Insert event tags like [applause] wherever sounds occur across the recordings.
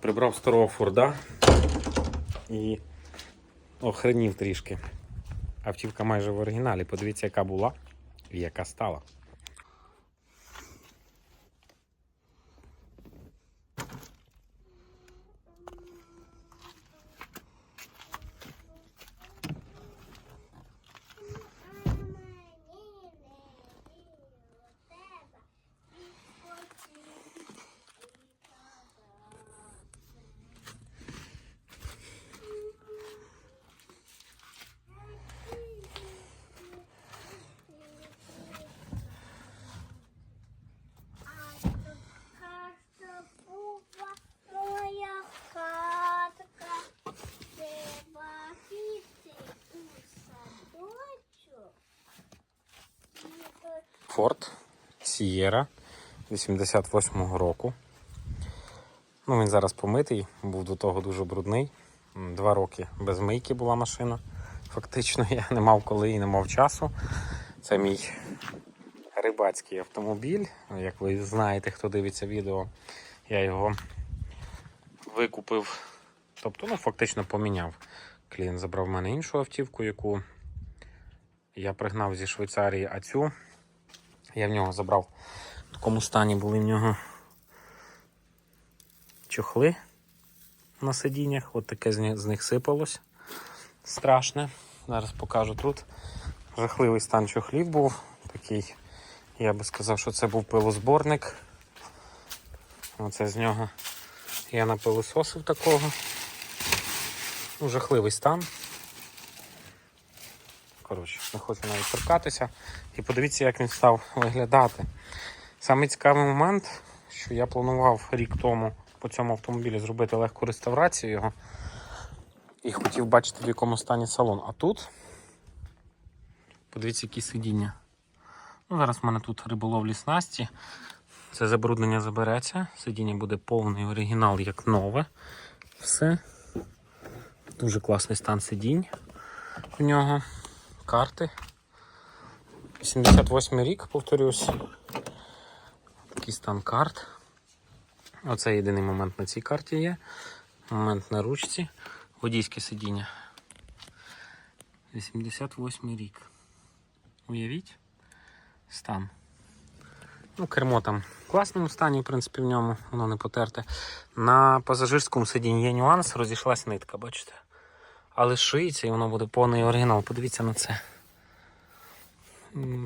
Прибрав старого Форда і охренів трішки. Автівка майже в оригіналі. Подивіться, яка була і яка стала. Форд Сієра 88-го року. Ну, він зараз помитий, був до того дуже брудний. Два роки без мийки була машина. Фактично, [laughs] я не мав коли і не мав часу. Це мій рибацький автомобіль. Як ви знаєте, хто дивиться відео, я його викупив. Тобто, ну, фактично поміняв. Клієнт забрав в мене іншу автівку, яку я пригнав зі Швейцарії, а цю я в нього забрав. В такому стані були в нього чохли на сидіннях. От таке з них, сипалось. Страшне. Зараз покажу тут. Жахливий стан чохлів був. Такий, я би сказав, що це був пилозборник. Оце з нього я напилососив такого. Ну, жахливий стан. Коротше, не хочу навіть торкатися. І подивіться, як він став виглядати. Саме цікавий момент, що я планував рік тому по цьому автомобілі зробити легку реставрацію його. І хотів бачити, в якому стані салон. А тут, подивіться, які сидіння. Ну, зараз в мене тут риболовлі снасті. Це забруднення забереться. Сидіння буде повний оригінал, як нове. Все. Дуже класний стан сидінь в нього. Карти. 88 рік, повторюсь. Такий стан карт. Оце єдиний момент на цій карті є. Момент на ручці. Водійське сидіння. 88 рік. Уявіть стан. Ну, кермо там в класному стані, в принципі, в ньому, воно не потерте. На пасажирському сидінні є нюанс, розійшлась нитка, бачите? Але шиється і воно буде повний оригінал. Подивіться на це.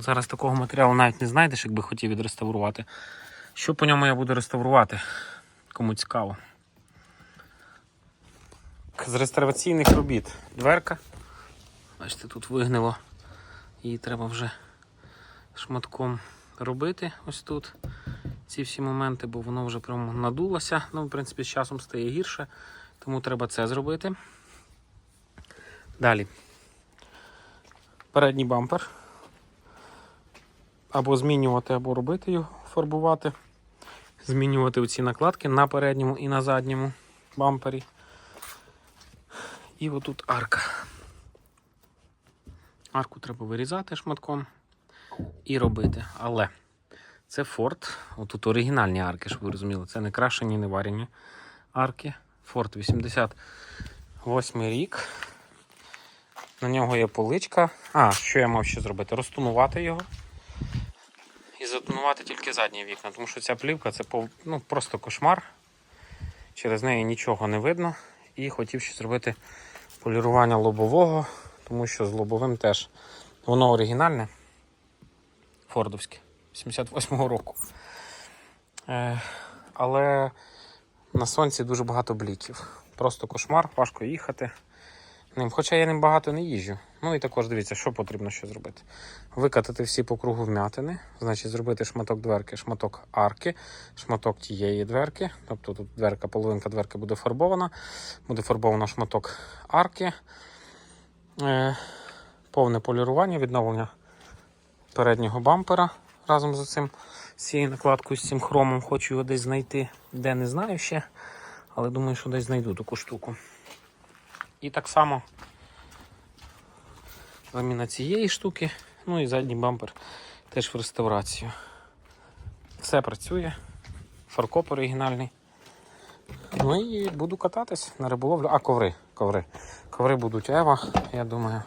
Зараз такого матеріалу навіть не знайдеш, якби хотів відреставрувати. Що по ньому я буду реставрувати? Кому цікаво. З реставраційних робіт дверка. Бачите, тут вигнило. Її треба вже шматком робити ось тут. Ці всі моменти, бо воно вже прямо надулося. Ну, в принципі, з часом стає гірше, тому треба це зробити. Далі. Передній бампер. Або змінювати, або робити його, фарбувати. Змінювати оці накладки на передньому і на задньому бампері. І отут арка. Арку треба вирізати шматком і робити. Але це Ford. Отут оригінальні арки, щоб ви розуміли. Це не крашені, не варені арки. Ford 88 рік. На нього є поличка. А, що я мав ще зробити? Розтонувати його. І затонувати тільки задні вікна, тому що ця плівка це ну, просто кошмар. Через неї нічого не видно. І хотів ще зробити полірування лобового, тому що з лобовим теж воно оригінальне. Фордовське 78-го року. Е, але на сонці дуже багато бліків. Просто кошмар, важко їхати ним. Хоча я ним багато не їжджу. Ну і також дивіться, що потрібно ще зробити. Викатати всі по кругу вмятини, значить зробити шматок дверки, шматок арки, шматок тієї дверки. Тобто тут дверка, половинка дверки буде фарбована, буде фарбовано шматок арки, е, повне полірування, відновлення переднього бампера разом з цим з цією накладкою, з цим хромом. Хочу його десь знайти, де не знаю ще, але думаю, що десь знайду таку штуку. І так само заміна цієї штуки, ну і задній бампер теж в реставрацію. Все працює. Фаркоп оригінальний. Ну і буду кататись на риболовлю. А, коври. Коври. Коври будуть Ева, я думаю.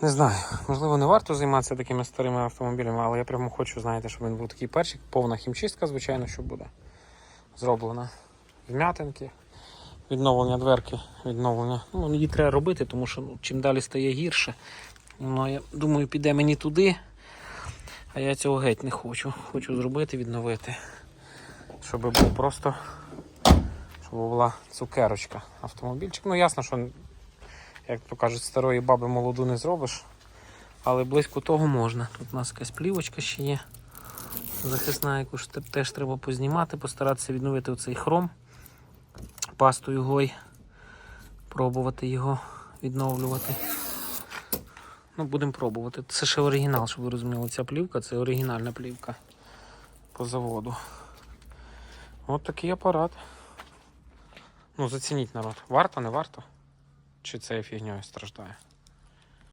Не знаю, можливо, не варто займатися такими старими автомобілями, але я прямо хочу, знаєте, щоб він був такий перший. Повна хімчистка, звичайно, що буде зроблена. Вмятинки, відновлення дверки, відновлення. Ну, її треба робити, тому що ну, чим далі стає гірше. Воно, я думаю, піде мені туди. А я цього геть не хочу. Хочу зробити, відновити. Щоб був просто. Щоб була цукерочка. Автомобільчик. Ну, ясно, що, як то кажуть, старої баби молоду не зробиш. Але близько того можна. Тут у нас якась плівочка ще є. Захисна, яку теж треба познімати, постаратися відновити оцей хром пастою гой. Пробувати його відновлювати. Ну, будемо пробувати. Це ще оригінал, щоб ви розуміли. Ця плівка це оригінальна плівка по заводу. От такий апарат. Ну, зацініть народ. Варто, не варто? Чи це фігньою страждає?